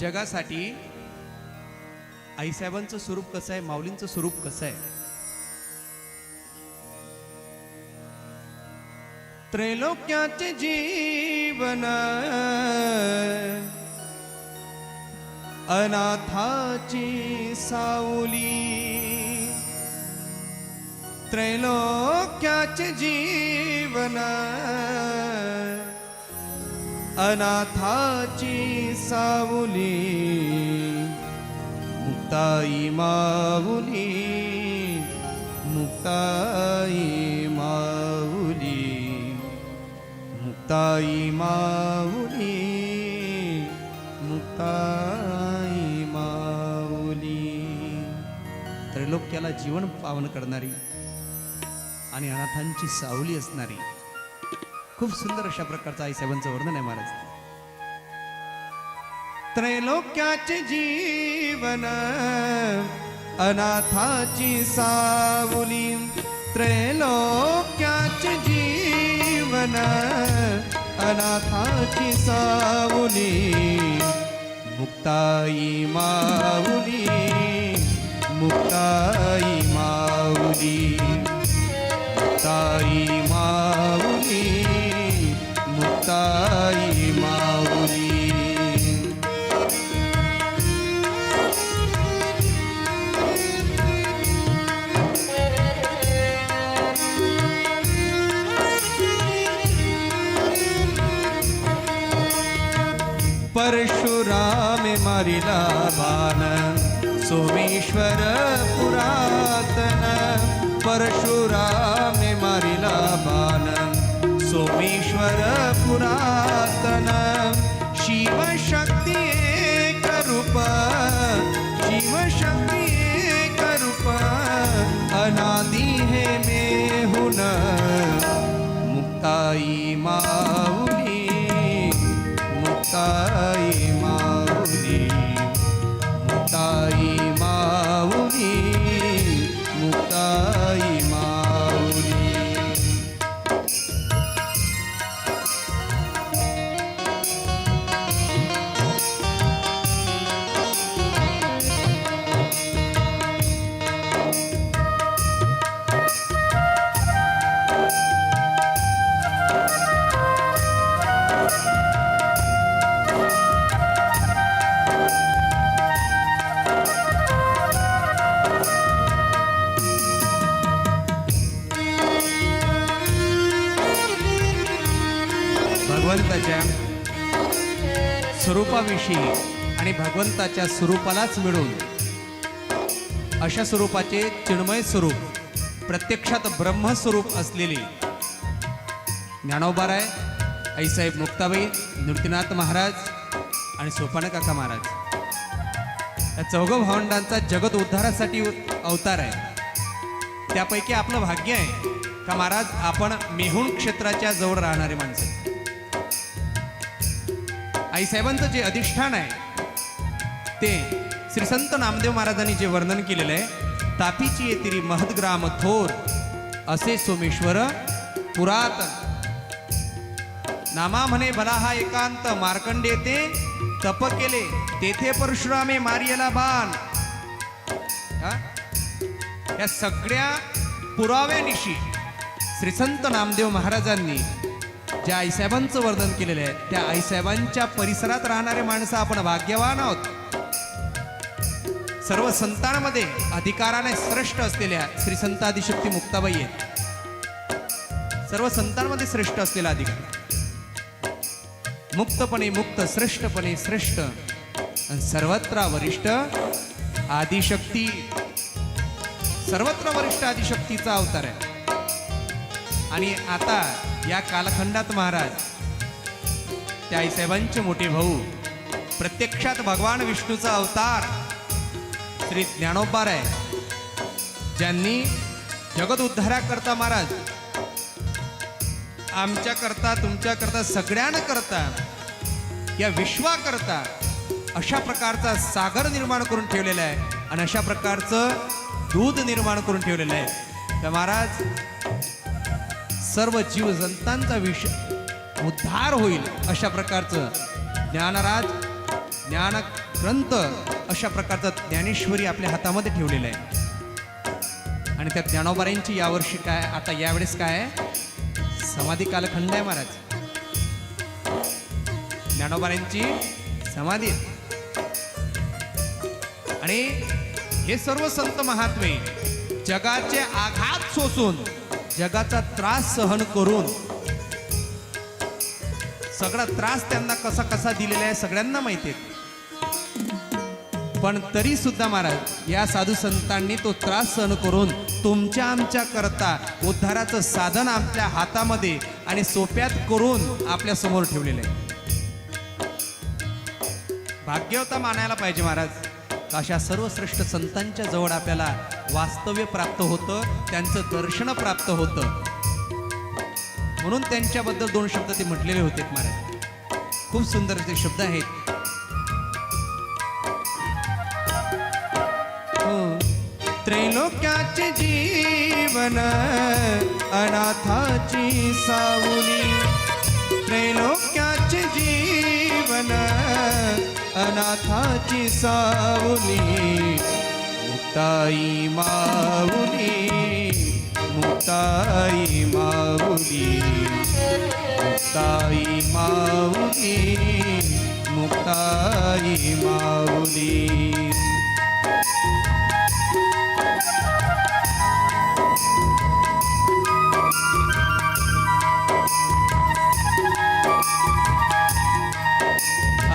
जगासाठी आईसाहेबांचं स्वरूप कसं आहे? माऊलींचं स्वरूप कसं आहे? त्रैलोक्याचे जीवन अनाथाची सावली त्रैलोक्याचे जीवन अनाथाची सावली मुक्ताई माऊली मुक्ताई माऊली मुक्ताई माऊली मुक्ताई माऊली. त्रैलोक्याला जीवन पावन करणारी आणि अनाथांची सावली असणारी. खूप सुंदर अशा प्रकारचं आईसाहेबांचं वर्णन आहे महाराज. त्रैलोक्याचे जीवन अनाथाची सावली त्रैलोक्याचे जीवन अनाथाची सावली मुक्ताई माऊली मुक्ताई माऊली. मारिला बाण. सोमेश्वर पुरातन परशुराम मारिला बाण. सोमेश्वर पुरातन शिवशक्ती एक रूप. शिवशक्ती एक रूप. अनादि हे मेहुन. मुक्ताई माऊली मुक्ता स्वरूपाविषयी आणि भगवंताच्या स्वरूपालाच मिळून अशा स्वरूपाचे चिन्मय स्वरूप प्रत्यक्षात ब्रह्मस्वरूप असलेले ज्ञानोबाराय आईसाहेब मुक्ताबाई नृत्यनाथ महाराज आणि सोपानकाका महाराज. या चौघ भावंडांचा जगत उद्धारासाठी अवतार आहे. त्यापैकी आपलं भाग्य आहे का महाराज? आपण मेहुण क्षेत्राच्या जवळ राहणारे माणसं. आईसाहेबांचं जे अधिष्ठान आहे ते श्री संत नामदेव महाराजांनी जे वर्णन केलेलं आहे तापीची येतिरी महदग्राम थोर असे सोमेश्वर पुरातन. नामा म्हणे भला हा एकांत मार्कंडे ते तप केले तेथे परशुरामे मारियला बाण. या सगळ्या पुराव्यानिशी श्रीसंत नामदेव महाराजांनी ज्या आईसाहेबांचं वर्णन केलेलं आहे त्या आईसाहेबांच्या परिसरात राहणारे माणसं आपण भाग्यवान आहोत. सर्व संतांमध्ये अधिकाराने श्रेष्ठ असलेल्या श्री संत आदिशक्ती मुक्ताबाई आहेत. सर्व संतांमध्ये श्रेष्ठ असलेला अधिकार. मुक्तपणे मुक्त श्रेष्ठपणे श्रेष्ठ आणि सर्वत्र वरिष्ठ आदिशक्ती. सर्वत्र वरिष्ठ आदिशक्तीचा अवतार आहे. आणि आता या कालखंडात महाराज त्या आईसाहेबांचे मोठे भाऊ प्रत्यक्षात भगवान विष्णूचा अवतार श्री ज्ञानोबार आहे ज्यांनी जगत उद्धाराकरता महाराज आमच्याकरता तुमच्याकरता सगळ्यांकरता सगळ्यांना करता या विश्वाकरता अशा प्रकारचा सागर निर्माण करून ठेवलेला आहे आणि अशा प्रकारचं दूध निर्माण करून ठेवलेलं आहे. तर महाराज सर्व जीवजंतांचा विष उद्धार होईल अशा प्रकारचं ज्ञानराज ज्ञान ग्रंथ अशा प्रकारचा ज्ञानेश्वरी आपल्या हातामध्ये ठेवलेलं आहे. आणि त्या ज्ञानोबाऱ्यांची यावर्षी काय आता यावेळेस काय आहे? समाधी कालखंड आहे महाराज. ज्ञानोबाऱ्यांची समाधी. आणि हे सर्व संत महात्मे जगाचे आघात सोसून जगाचा त्रास सहन करून सगळा त्रास त्यांना कसा कसा दिलेला आहे सगळ्यांना माहिती आहे. पण तरी सुद्धा महाराज या साधू संतांनी तो त्रास सहन करून तुमच्या आमच्या करता उद्धाराचं साधन आपल्या हातामध्ये आणि सोप्यात करून आपल्यासमोर ठेवलेलं आहे. भाग्यवता मानायला पाहिजे महाराज अशा सर्व श्रेष्ठ संतांच्या जवळ आपल्याला वास्तव्य प्राप्त होतं त्यांचं दर्शन प्राप्त होतं. म्हणून त्यांच्याबद्दल दोन शब्द ते म्हटलेले होते महाराज. खूप सुंदर ते शब्द आहेत. हो. त्रैलोक्याचे जीवन अनाथाची सावली. त्रैलोक्याचे जीवन अनाथाची सावली. मुक्ताई माऊली मुक्ताई माऊली मुक्ताई माऊली मुक्ताई माऊली.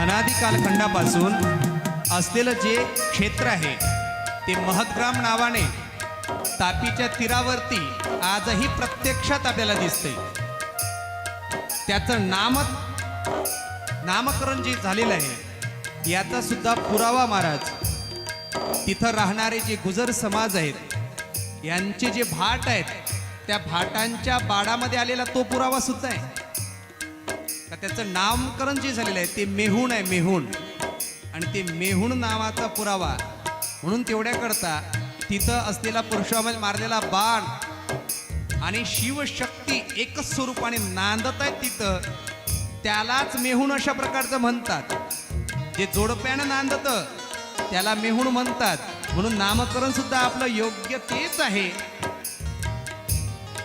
अनादी कालखंडापासून असलेलं जे क्षेत्र आहे ते महग्राम नावाने तापीच्या तीरावरती आजही प्रत्यक्षात आपल्याला दिसते. त्याचं नाम नामकरण जे झालेलं आहे याचा सुद्धा पुरावा महाराज. तिथं राहणारे जे गुजर समाज आहेत यांचे जे भाट आहेत त्या भाटांच्या बाडामध्ये आलेला तो पुरावा सुद्धा आहे. का त्याचं नामकरण जे झालेलं आहे ते मेहून आहे मेहून आणि ते मेहून नावाचा पुरावा म्हणून तेवढ्या करता तिथं असलेला परशुरामाने मारलेला बाण आणि शिवशक्ती एकच स्वरूपाने नांदत आहेत तिथं त्यालाच मेहून अशा प्रकारचं म्हणतात. जे जोडप्यानं नांदत त्याला मेहून म्हणतात. म्हणून नामकरण सुद्धा आपलं योग्य तेच आहे.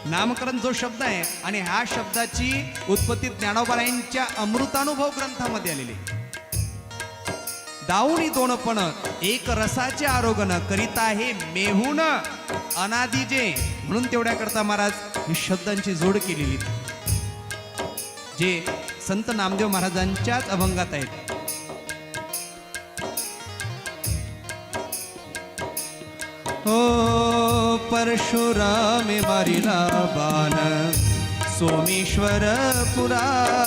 नामकरण जो शब्द आहे आणि ह्या शब्दाची उत्पत्ती ज्ञानोबारायांच्या अमृतानुभव ग्रंथामध्ये आलेली आहे. दाऊनी दोनपण एक रसाचे आरोगण करीता आहे मेहून. अनादिजे म्हणून तेवढ्या करता महाराज ही शब्दांची जोड केलेली. जे संत नामदेव महाराजांच्याच अभंगात आहेत. हो परशुरामे मारिला बाण सोमेश्वर पुरा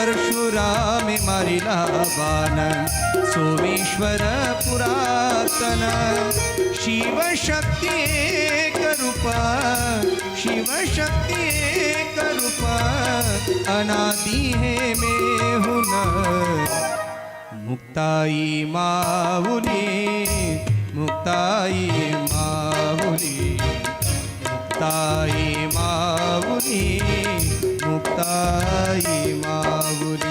परशुरामे मारिला बाण सोमेश्वर पुरातन शिवशक्ति एकरूपा शिवशक्ति एकरूपा अनादि हे मे हे मुक्ताई माऊली मुक्ताई माऊली मुक्ताई माऊली ಮುಕ್ತಾಯಿ ಮಾಗುರಿ